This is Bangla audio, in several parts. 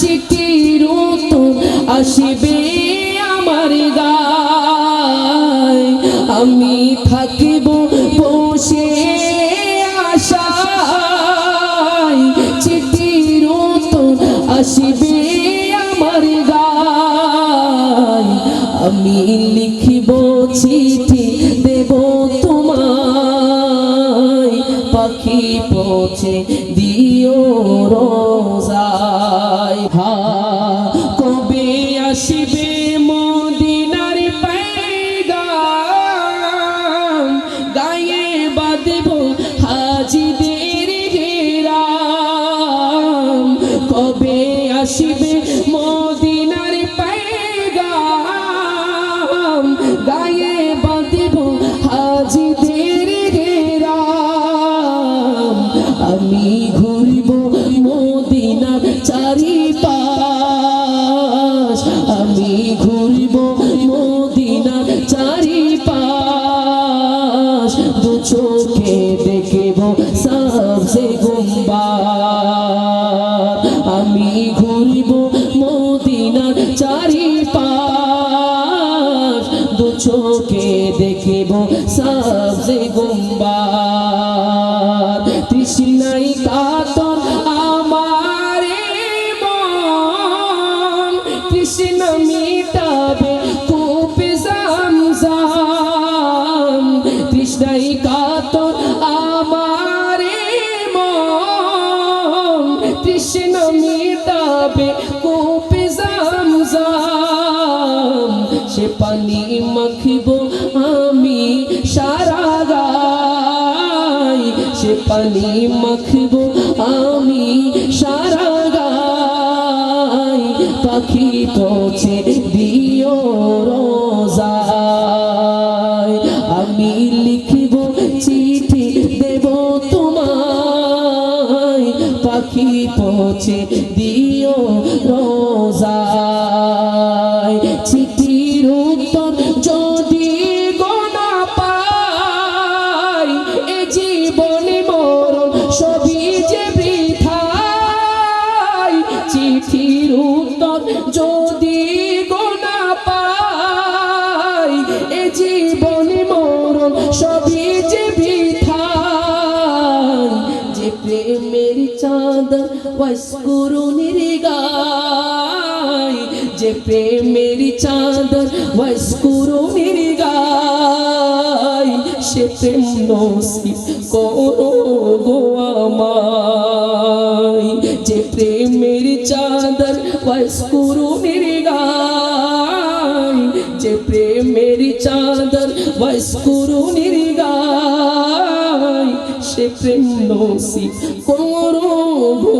চিঠির তো আসিবে আমার গায়। আমি থাকিব বসে আশায়। চিঠির তো আসিবে আমার গায়। আমি লিখিব চিঠি পাখি পৌঁছে দিও রোজায়। হা কবে আসিবে চারিপাশ দু চোখে দেখব সবসে গুম্বার। আমি ঘুরব মদিনার চারিপাশ দু চোখে দেখব সবসে গুম্বার। সে পানি মাখিব, আমি সারা গাই। সে পানি মাখব, আমি সারা গাই। পাখি পৌঁছে দিও রোজায়। আমি লিখব, চিঠি দেব তোমায়। পাখি পৌঁছে দিও রোজায়। চিঠির উত্তর যদি গোনা পাই, এ জীবনে মরণ সবই যে বৃথাই যে প্রেমের চাঁদর ওয়াসকুরুনির গায় যে প্রেমের চাঁদর ওয়াসকুরুনির গায় সে প্রেম নসিব করো গো আমায়। যে চাঁদর ওয়াসকুরুনির গায় যে প্রেমের চাঁদর ওয়াসকুরুনির গায় সে প্রেম নসিব করো গো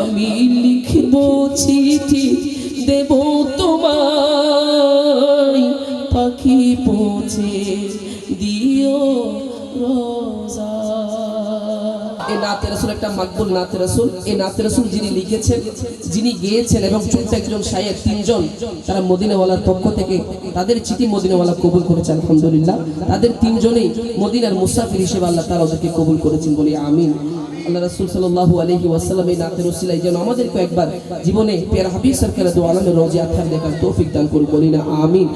আমি লিখব চিঠি দেব তোমায়। পাখি পৌঁছে দিও রোজা এই নাতে রসুল, একটা মাকবুল নাতে রসুল। এই নাতে রসুল যিনি লিখেছেন, যিনি গেয়েছেন এবং ছোট্ট একজন শায়ের তিনজন, তারা মদিনাওয়ালার পক্ষ থেকে তাদের চিঠি মদিনাওয়ালা কবুল করেছে, আলহামদুলিল্লাহ। তাদের তিনজনেই মদিনার মুসাফির হিসেবে আল্লাহ তারা ওদেরকে কবুল করেছেন বলি আমিন। আল্লাহ রাসূল সাল্লাল্লাহু আলাইহি ওয়াসাল্লাম এই নাতের ওসিলায় যেন আমাদেরকে একবার জীবনে পেয়ার হাবিব সরকার দু আলমের রোজে আথার দেখার তৌফিক দান করুন বলি না, আমিন।